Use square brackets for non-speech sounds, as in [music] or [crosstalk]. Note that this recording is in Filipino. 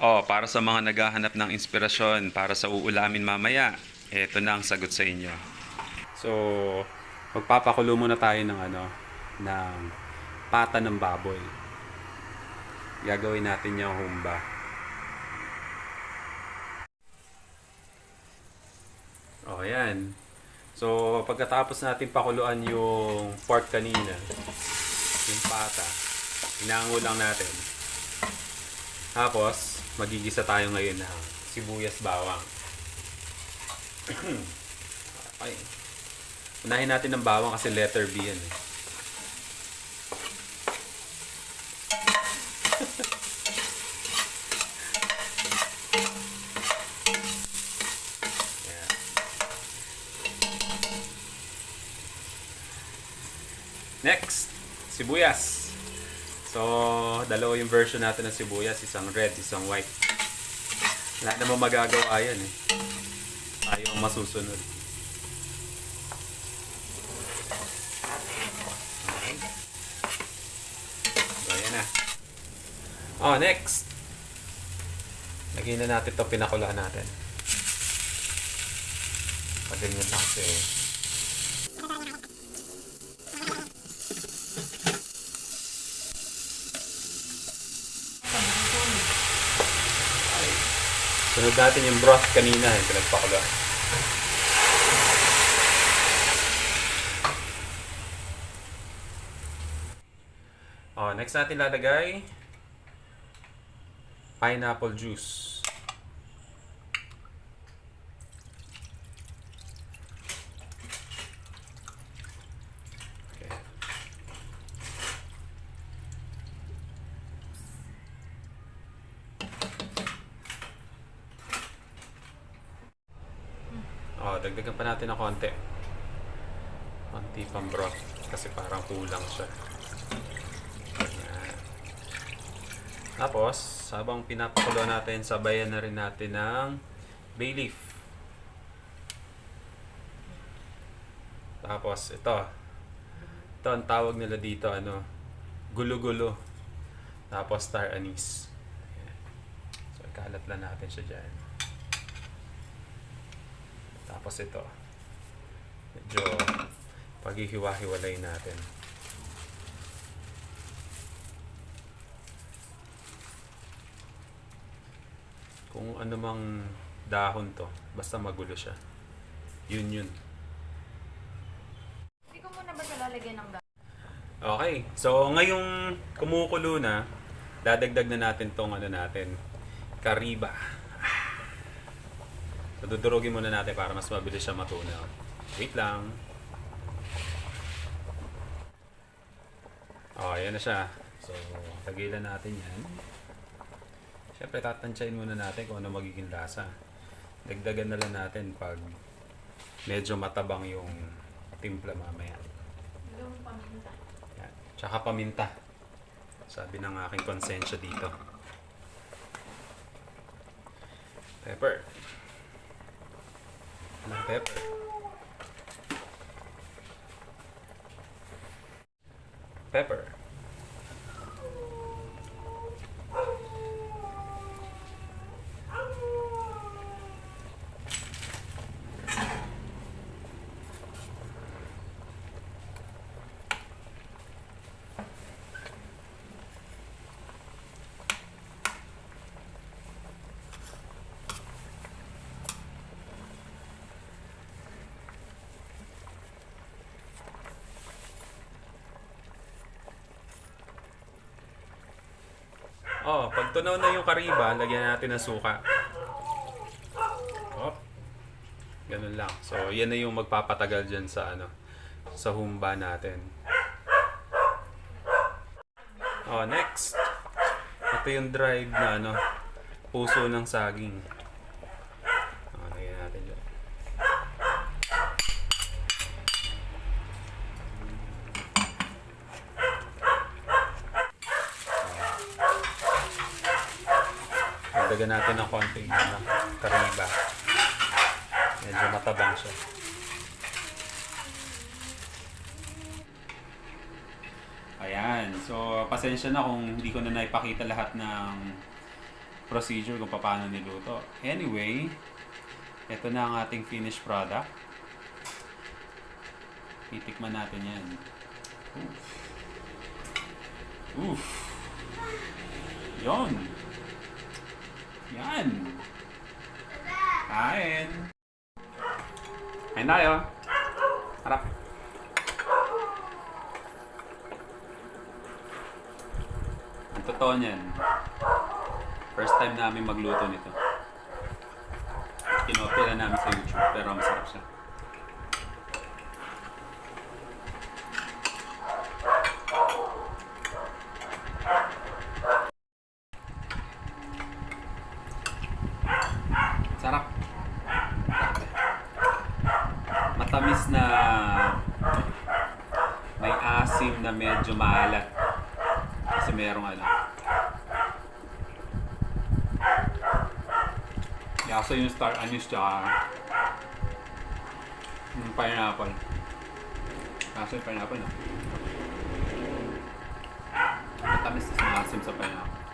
Oh, para sa mga naghahanap ng inspirasyon para sa uulamin mamaya, eto na ang sagot sa inyo. So, magpapakulo muna tayo ng ano, ng pata ng baboy. Gagawin natin yung humba. Oh, ayan. So, pagkatapos natin pakuluan yung pork kanina, yung pata, inango lang natin. Tapos, magigisa tayo ngayon ng sibuyas bawang. [clears throat] okay. Unahin natin ng bawang kasi letter B yan eh. [laughs] Next, sibuyas. So, dalawa yung version natin ng sibuyas. Isang red, isang white. Wala namang magagawa yan eh. Ayaw ang masusunod. Okay. So, ayan na. Oh, next. Lagyan na natin ito, pinakulaan natin. Paganyan lang kasi. Sunod natin yung broth kanina, yung pinagpakulaan. Oh, next natin lalagay pineapple juice. Dagdagan pa natin ng konti. Konti pang broth kasi parang kulang siya. Ayan. Tapos, habang pinapakulo natin, sabayan na rin natin ng bay leaf. Tapos, ito. Ito ang tawag nila dito, ano, gulo-gulo. Tapos, star anise. So, ikalat lang natin siya dyan. Tapos, ito. Medyo paghihiwa-hiwalay natin. Kung ano mang dahon to, basta magulo siya. Yun yun. Hindi ko muna ba siya lalagyan ng dahon? Okay, so ngayong kumukulo na, dadagdag na natin tong ano natin, kariba. So dudurugin muna natin para mas mabilis siya matunaw. Wait lang. Oh, ayan na siya. So, tagilan natin yan. Siyempre, tatansyain muna natin kung ano magiging lasa. Dagdagan na lang natin pag medyo matabang yung timpla mamaya. Yung paminta. Yan. Tsaka paminta. Sabi ng aking konsensya dito. Pepper. Ng pepper. Pepper. Oh, pag tunaw na yung kariba, lagyan natin ng suka. Oh. Ganun lang. So, yan na yung magpapatagal dyan sa ano, sa humba natin. Oh, next. Ito yung dried na ano, puso ng saging. Oh, lagyan natin dyan. Dagdagan natin ng konting ano, kariba. Medyo matabang siya. Ayan. So, pasensya na kung hindi ko na naipakita lahat ng procedure kung paano niluto. Anyway, ito na ang ating finished product. Titikman natin yan. Oof. Oof. Yon. Yan. Kain. Kain tayo. Harap. Ang totoo niyan, first time namin magluto nito. Kinopya na namin sa YouTube, pero masarap siya. Sarap. Matamis na may asim na medyo maalat. Kasi merong ano. Yasa yung star anise tsaka yung pineapple. Kaso yung pineapple no? Matamis na maasim sa pineapple.